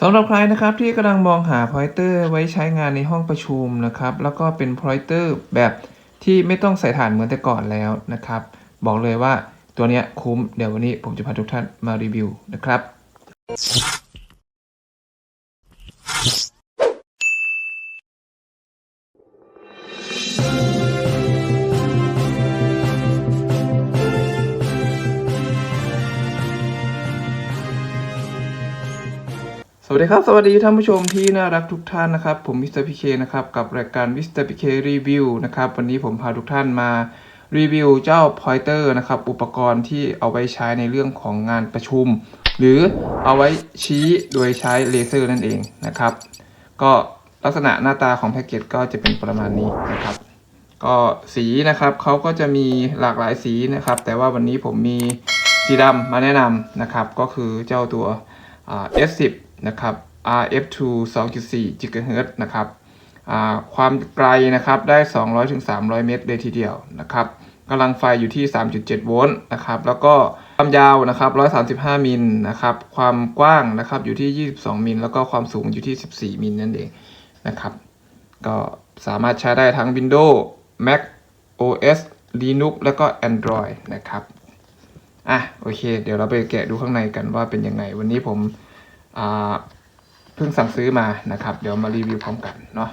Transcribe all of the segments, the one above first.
สำหรับใครนะครับที่กำลังมองหาพอยเตอร์ไว้ใช้งานในห้องประชุมนะครับ แล้วก็เป็นพอยเตอร์แบบที่ไม่ต้องใส่ฐานเหมือนแต่ก่อนแล้วนะครับ บอกเลยว่าตัวเนี้ยคุ้มเดี๋ยววันนี้ผมจะพาทุกท่านมารีวิวนะครับ สวัสดีครับ สวัสดีท่านผู้ชมที่น่ารักทุกท่านนะครับ ผมมิสเตอร์พีเคนะครับ กับรายการมิสเตอร์พีเครีวิวนะครับ วันนี้ผมพาทุกท่านมารีวิวเจ้าพอยเตอร์นะครับ อุปกรณ์ที่เอาไว้ใช้ในเรื่องของงานประชุม หรือเอาไว้ชี้โดยใช้เลเซอร์นั่นเองนะครับ ก็ลักษณะหน้าตาของแพ็กเกจก็จะเป็นประมาณนี้นะครับ ก็สีนะครับเขาก็จะมีหลากหลายสีนะครับ แต่ว่าวันนี้ผมมีสีดำมาแนะนำนะครับ ก็คือเจ้าตัว S10 นะครับ RF2 2.4 GHz นะครับความไกลนะครับได้ 200-300 เมตรเลยทีเดียวนะครับกำลังไฟอยู่ที่ 3.7 โวลต์นะครับแล้วก็ความยาวนะครับ 135 มิลนะครับความกว้างนะครับอยู่ที่ 22 มิลแล้วก็ความสูงอยู่ที่ 14 มิลนั่นเองนะครับก็สามารถใช้ได้ทั้ง Windows Mac OS Linux แล้วก็ Android นะครับอะโอเค เดี๋ยวเราไปแกะดูข้างในกันว่าเป็นยังไง วันนี้ผม เพิ่งสั่งซื้อมานะครับ เดี๋ยวมารีวิวพร้อมกันเนาะ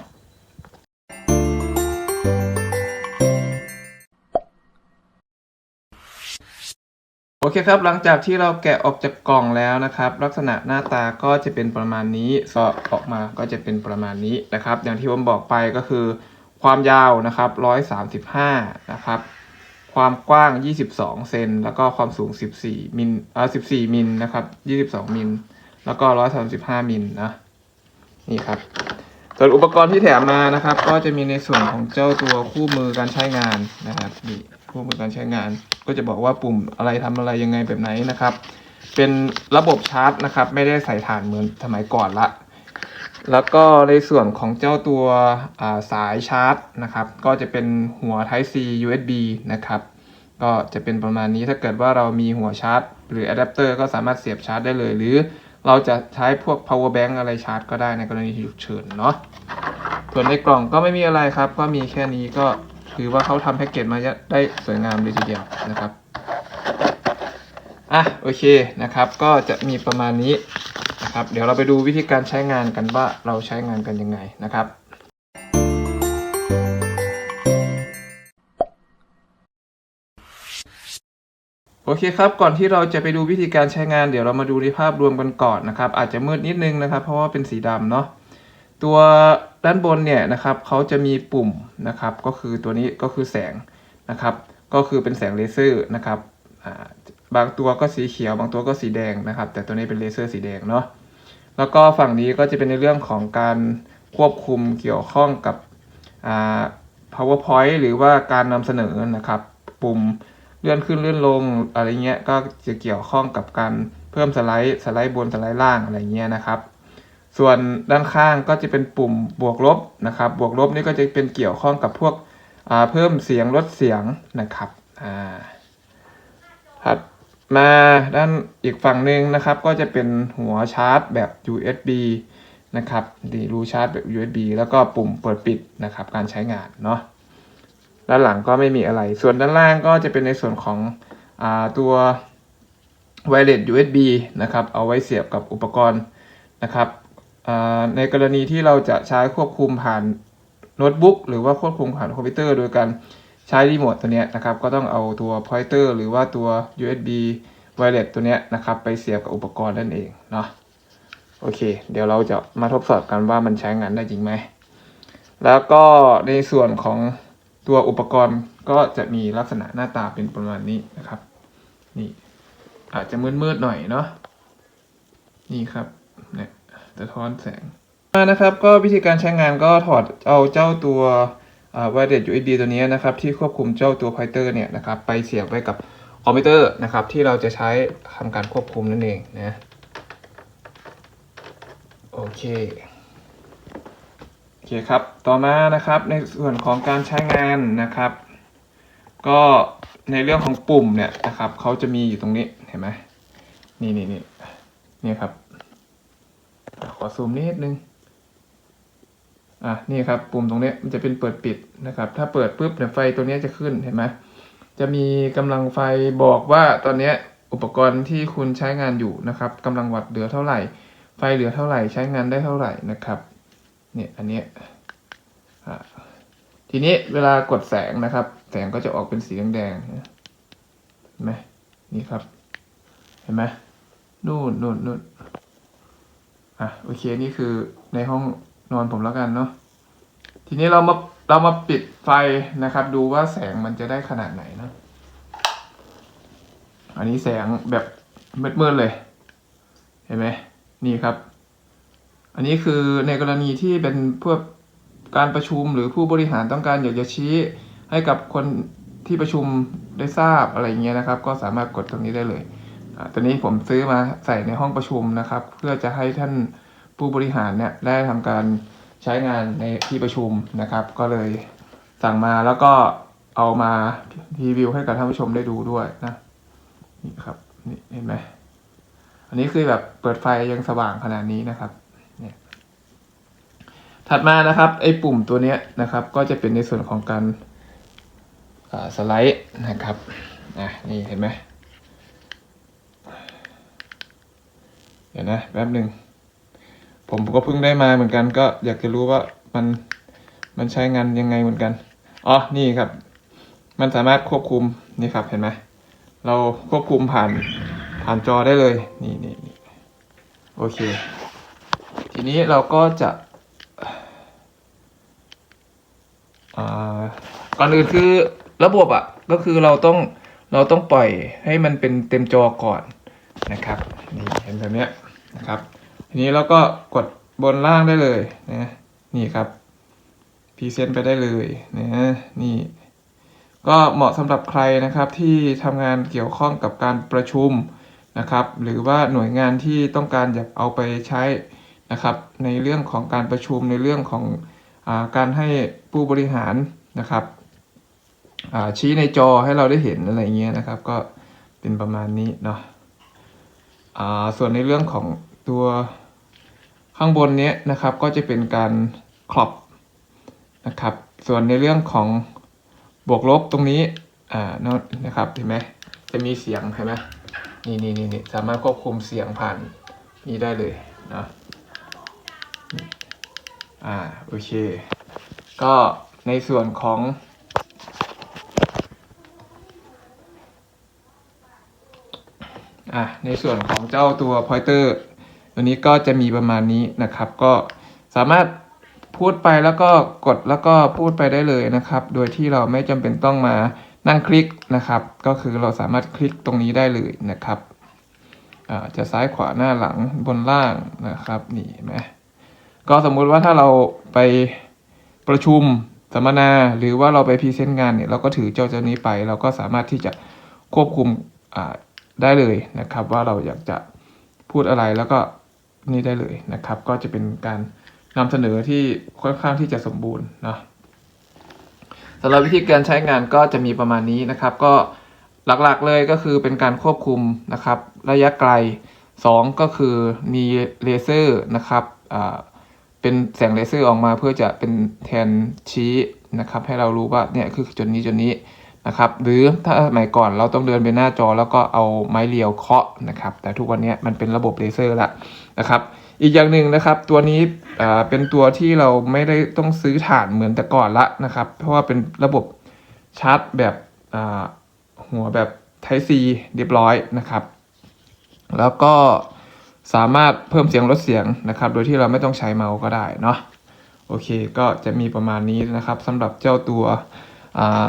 โอเคครับหลังจากที่เราแกะออกจากกล่องแล้วนะครับ ลักษณะหน้าตาก็จะเป็นประมาณนี้สอออกมาก็จะเป็นประมาณนี้นะครับ อย่างที่ผมบอกไปก็คือ ความยาวนะครับ 135 นะครับความกว้าง 22 เซน แล้วก็ความสูง 14 มิลเอ่อ14 มิล นะครับ 22 มิล แล้วก็135มิลนะนี่ครับ ส่วนอุปกรณ์ที่แถมมานะครับ ก็จะมีในส่วนของเจ้าตัวคู่มือการใช้งานนะครับนี่คู่มือการใช้งาน ก็จะบอกว่าปุ่มอะไรทำอะไรยังไงแบบไหนนะครับ เป็นระบบชาร์จนะครับ ไม่ได้ใส่ถ่านเหมือนสมัยก่อนละแล้วก็ในส่วนของเจ้าตัวาสายชาร์จนะครับ ก็จะเป็นหัว Type C USB นะครับ ก็จะเป็นประมาณนี้ถ้าเกิดว่าเรามีหัวชาร์จ หรืออะแดปเตอร์ก็สามารถเสียบชาร์จได้เลย หรือ เราจะใช้พวก power bank อะไรชาร์จก็ได้ในกรณีฉุกเฉินเนาะส่วนในกล่องก็ไม่มีอะไรครับ ก็มีแค่นี้ก็ถือว่าเขาทำแพ็กเกจมาได้สวยงามเลยทีเดียวนะครับอะโอเคนะครับ ก็จะมีประมาณนี้นะครับ เดี๋ยวเราไปดูวิธีการใช้งานกันว่าเราใช้งานกันยังไงนะครับ โอเคครับ ก่อนที่เราจะไปดูวิธีการใช้งาน เดี๋ยวเรามาดูในภาพรวมกันก่อนนะครับ อาจจะมืดนิดนึงนะครับ เพราะว่าเป็นสีดำเนาะ ตัวด้านบนเนี่ยนะครับเขาจะมีปุ่มนะครับ ก็คือตัวนี้ก็คือแสงนะครับ ก็คือเป็นแสงเลเซอร์นะครับบางตัวก็สีเขียว บางตัวก็สีแดงนะครับ แต่ตัวนี้เป็นเลเซอร์สีแดงเนาะ แล้วก็ฝั่งนี้ก็จะเป็นในเรื่องของการควบคุมเกี่ยวข้องกับ powerpoint หรือว่าการนำเสนอนะครับ ปุ่ม เลื่อนขึ้นเลื่อนลงอะไรเงี้ย ก็จะเกี่ยวข้องกับการเพิ่มสไลด์สไลด์บนสไลด์ล่างอะไรเงี้ยนะครับ ส่วนด้านข้างก็จะเป็นปุ่มบวกลบนะครับ บวกลบนี่ก็จะเป็นเกี่ยวข้องกับพวกเพิ่มเสียงลดเสียงนะครับอ่าถัดมาด้านอีกฝั่งหนึ่งนะครับ ก็จะเป็นหัวชาร์จแบบ USB นะครับดีรูชาร์จแบบ USB แล้วก็ปุ่มเปิดปิดนะครับการใช้งานเนาะ ด้านหลังก็ไม่มีอะไร ส่วนด้านล่างก็จะเป็นในส่วนของอตัว Wireless USB นะครับ เอาไว้เสียบกับอุปกรณ์นะครับในกรณีที่เราจะใช้ควบคุมผ่านโน้ตบุ๊กหรือว่าควบคุมผ่านคอมพิวเตอร์ โดยการใช้รีโมทตัวนี้นะครับ ก็ต้องเอาตัว pointer หรือว่าตัว USB wireless ตัวนี้นะครับ ไปเสียบกับอุปกรณ์นั่นเองเนาะโอเค เดี๋ยวเราจะมาทดสอบกันว่ามันใช้งานได้จริงไหม แล้วก็ในส่วนของ ตัวอุปกรณ์ก็จะมีลักษณะหน้าตาเป็นประมาณนี้นะครับ นี่อาจจะมืดๆหน่อยเนาะนี่ครับเนี่ยสะท้อนแสงมานะครับ ก็วิธีการใช้งานก็ถอดเอาเจ้าตัวอ่า wireless USB ตัวนี้นะครับ ที่ควบคุมเจ้าตัว pointer เนี่ยนะครับ ไปเสียบไว้กับคอมพิวเตอร์นะครับ ที่เราจะใช้ทำการควบคุมนั่นเองนะโอเค อเคครับ ต่อมานะครับในส่วนของการใช้งานนะครับ ก็ในเรื่องของปุ่มเนี่ยนะครับเขาจะมีอยู่ตรงนี้เห็นไหมนี่นี่นี่นี่ครับ ขอซูมนิดนึงอะนี่ครับปุ่มตรงนี้มันจะเป็นเปิดปิดนะครับ ถ้าเปิดปุ๊บเนี่ยไฟตัวนี้จะขึ้นเห็นไหมจะมีกำลังไฟบอกว่าตอนนี้อุปกรณ์ที่คุณใช้งานอยู่นะครับกำลังวัตต์เหลือเท่าไหร่ ไฟเหลือเท่าไหร่ใช้งานได้เท่าไหร่นะครับ เนี่ยอันนี้ทีนี้เวลากดแสงนะครับ แสงก็จะออกเป็นสีแดงๆเห็นไหมนี่ครับ เห็นไหมนู่นนู่นนู่นอะโอเคนี่คือในห้องนอนผมแล้วกันเนาะทีนี้เรามาเรามาปิดไฟนะครับ ดูว่าแสงมันจะได้ขนาดไหนเนาะอันนี้แสงแบบมืดๆเลย เห็นไหมนี่ครับ อันนี้คือในกรณีที่เป็นเพวกการประชุมหรือผู้บริหารต้องการอยากจะชี้ให้กับคนที่ประชุมได้ทราบอะไรอย่างเงี้ยนะครับ ก็สามารถกดตรงนี้ได้เลยอตอนนี้ผมซื้อมาใส่ในห้องประชุมนะครับ เพื่อจะให้ท่านผู้บริหารเนี่ยได้ทำการใช้งานในที่ประชุมนะครับ ก็เลยสั่งมาแล้วก็เอามารีวิวให้กับท่านผู้ชมได้ดูด้วยนะนี่ครับนี่เห็นไหมอันนี้คือแบบเปิดไฟยังสว่างขนาดนี้นะครับ ถัดมานะครับไอ้ปุ่มตัวเนี้ยนะครับ ก็จะเป็นในส่วนของการสไลด์นะครับอะนี่เห็นไหมเดี๋ยวนะแป๊บหนึ่งผมก็เพิ่งได้มาเหมือนกัน ก็อยากจะรู้ว่ามันมันใช้งานยังไงเหมือนกันอ๋อนี่ครับ มันสามารถควบคุมนี่ครับเห็นไหมเราควบคุมผ่านผ่านจอได้เลย นี่นี่โอเค ทีนี้เราก็จะอ่า ก่อนอื่นคือระบบอะก็คือเราต้องเราต้องปล่อยให้มันเป็นเต็มจอก่อนนะครับนี่เห็นแบบเนี้ยนะครับทีนี้เราก็กดบนล่างได้เลยนะนี่ครับพรีเซนต์ไปได้เลยนะนี่ ก็เหมาะสำหรับใครนะครับที่ทำงานเกี่ยวข้องกับการประชุมนะครับ หรือว่าหน่วยงานที่ต้องการอยากเอาไปใช้นะครับ ในเรื่องของการประชุมในเรื่องของ การให้ผู้บริหารนะครับชี้ในจอให้เราได้เห็นอะไรเงี้ยนะครับ ก็เป็นประมาณนี้เนาะส่วนในเรื่องของตัวข้างบนนี้นะครับ ก็จะเป็นการครอบนะครับ ส่วนในเรื่องของบวกลบตรงนี้อ่านั่นะครับเห็นไหมจะมีเสียงเห็นไหมนี่นี่นี่สามารถควบคุมเสียงผ่านนี่ได้เลยนะ อ่าโอเค ก็ในส่วนของ อะในส่วนของเจ้าตัว pointer ตัวนี้ก็จะมีประมาณนี้นะครับ ก็สามารถพูดไปแล้วก็กดแล้วก็พูดไปได้เลยนะครับ โดยที่เราไม่จำเป็นต้องมานั่งคลิกนะครับ ก็คือเราสามารถคลิกตรงนี้ได้เลยนะครับอ่าจะซ้ายขวาหน้าหลังบนล่างนะครับ นี่เห็นไหม ก็สมมุติว่าถ้าเราไปประชุมสัมมนาหรือว่าเราไปพรีเซนต์งานเนี่ยเราก็ถือเจ้าเจ้านี้ไป เราก็สามารถที่จะควบคุมได้เลยนะครับ ว่าเราอยากจะพูดอะไรแล้วก็นี่ได้เลยนะครับ ก็จะเป็นการนำเสนอที่ค่อนข้างที่จะสมบูรณ์นะสำหรับวิธีการใช้งานก็จะมีประมาณนี้นะครับ ก็หลักๆเลยก็คือเป็นการควบคุมนะครับ ระยะไกล 2 ก็คือมีเลเซอร์นะครับอ่า เป็นแสงเลเซอร์ออกมาเพื่อจะเป็นแทนชี้นะครับ ให้เรารู้ว่าเนี่ยคือจุดนี้จุดนี้นะครับ หรือถ้าสมัยก่อนเราต้องเดินไปหน้าจอแล้วก็เอาไม้เรียวเคาะนะครับ แต่ทุกวันนี้มันเป็นระบบเลเซอร์ละนะครับ อีกอย่างหนึ่งนะครับตัวนี้เป็นตัวที่เราไม่ได้ต้องซื้อถ่านเหมือนแต่ก่อนละนะครับ เพราะว่าเป็นระบบชาร์จแบบหัวแบบ Type C เรียบร้อยนะครับ แล้วก็ สามารถเพิ่มเสียงลดเสียงนะครับ โดยที่เราไม่ต้องใช้เมาส์ก็ได้เนาะโอเคก็จะมีประมาณนี้นะครับสำหรับเจ้าตัวอ่า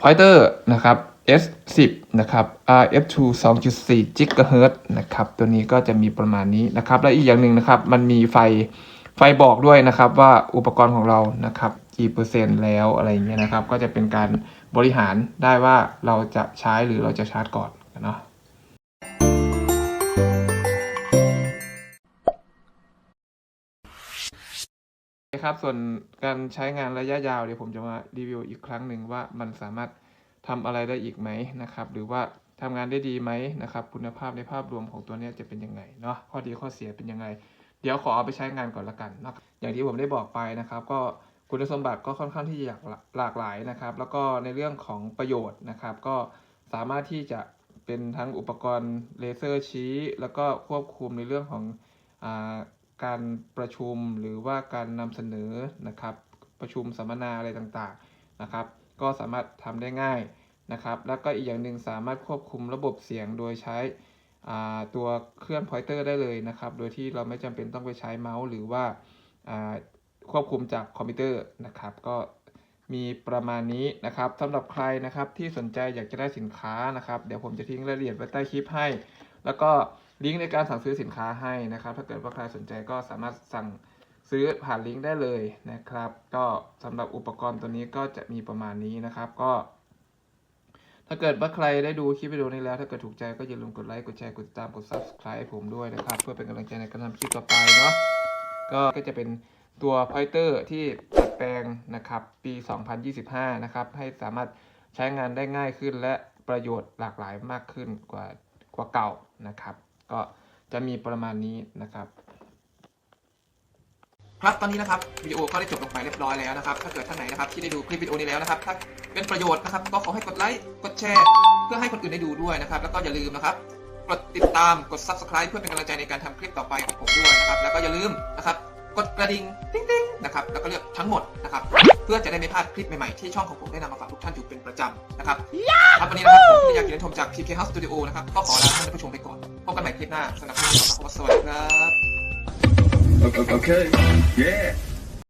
pointer นะครับ S10 นะครับ RF2 2.4 GHz นะครับตัวนี้ก็จะมีประมาณนี้นะครับ และอีกอย่างหนึ่งนะครับ มันมีไฟไฟบอกด้วยนะครับว่าอุปกรณ์ของเรานะครับกี่เปอร์เซ็นต์แล้วอะไรเงี้ยนะครับ ก็จะเป็นการบริหารได้ว่าเราจะใช้หรือเราจะชาร์จก่อนเนาะ ครับ ส่วนการใช้งานระยะยาวเดี๋ยวผมจะมารีวิวอีกครั้งหนึ่งว่ามันสามารถทำอะไรได้อีกไหมนะครับ หรือว่าททำงานได้ดีไหมนะครับ คุณภาพในภาพรวมของตัวนี้จะเป็นยังไงเนาะข้อดีข้อเสียเป็นยังไง เดี๋ยวขอเอาไปใช้งานก่อนละกันเนาะอย่างที่ผมได้บอกไปนะครับ ก็คุณสมบัติก็ค่อนข้างที่จะหลากหลายนะครับ แล้วก็ในเรื่องของประโยชน์นะครับ ก็สามารถที่จะเป็นทั้งอุปกรณ์เลเซอร์ชี้ แล้วก็ควบคุมในเรื่องของอา การประชุมหรือว่าการนำเสนอนะครับประชุมสัมมนาอะไรต่างๆนะครับ ก็สามารถทำได้ง่ายนะครับ แล้วก็อีกอย่างหนึ่งสามารถควบคุมระบบเสียงโดยใช้ตัวเคลื่อนพอยเตอร์ได้เลยนะครับ โดยที่เราไม่จำเป็นต้องไปใช้เมาส์ หรือว่าควบคุมจากคอมพิวเตอร์นะครับ ก็มีประมาณนี้นะครับสำหรับใครนะครับที่สนใจอยากจะได้สินค้านะครับ เดี๋ยวผมจะทิ้งรายละเอียดไว้ใต้คลิปให้ แล้วก็ ลิงก์ในการสั่งซื้อสินค้าให้นะครับ ถ้าเกิดว่าใครสนใจก็สามารถสั่งซื้อผ่านลิงก์ได้เลยนะครับ ก็สำหรับอุปกรณ์ตัวนี้ก็จะมีประมาณนี้นะครับ ก็ ถ้าเกิดว่าใครได้ดูคลิปวิดีโอนี้แล้ว ถ้าเกิดถูกใจก็อย่าลืมกดไลค์กดแชร์กดติดตามกด subscribe ให้ผมด้วยนะครับ เพื่อเป็นกำลังใจในการทำคลิปต่อไปเนาะก็ก็จะเป็นตัวพอยเตอร์ที่ดัดแปลงนะครับ ปี 2025 นะครับ ให้สามารถใช้งานได้ง่ายขึ้นและประโยชน์หลากหลายมากขึ้นกว่ากว่าเก่านะครับ ก็จะมีประมาณนี้นะครับครับตอนนี้นะครับวิดีโอก็ได้จบลงไปเรียบร้อยแล้วนะครับ ถ้าเกิดท่านไหนนะครับที่ได้ดูคลิปวิดีโอนี้แล้วนะครับ ถ้าเป็นประโยชน์นะครับ ก็ขอให้กดไลค์กดแชร์ เพื่อให้คนอื่นได้ดูด้วยนะครับ แล้วก็อย่าลืมนะครับกดติดตามกด subscribe เพื่อเป็นกำลังใจในการทำคลิปต่อไปของผมด้วยนะครับ แล้วก็อย่าลืมนะครับ กดกระดิ่งติ๊งติ๊งนะครับ แล้วก็เลือกทั้งหมดนะครับ เพื่อจะได้ไม่พลาดคลิปใหม่ๆที่ช่องของผมได้นำมาฝากทุกท่านอยู่เป็นประจำนะครับครับวันนี้นะครับผมที่อยากกินชมจาก PK House Studio นะครับก็ขอลาท่านผู้ชมไปก่อนพบกันใหม่คลิปหน้าสำหรับคลิปนี้ขอบคุณสวัสดีครับ Okay. okay. Yeah.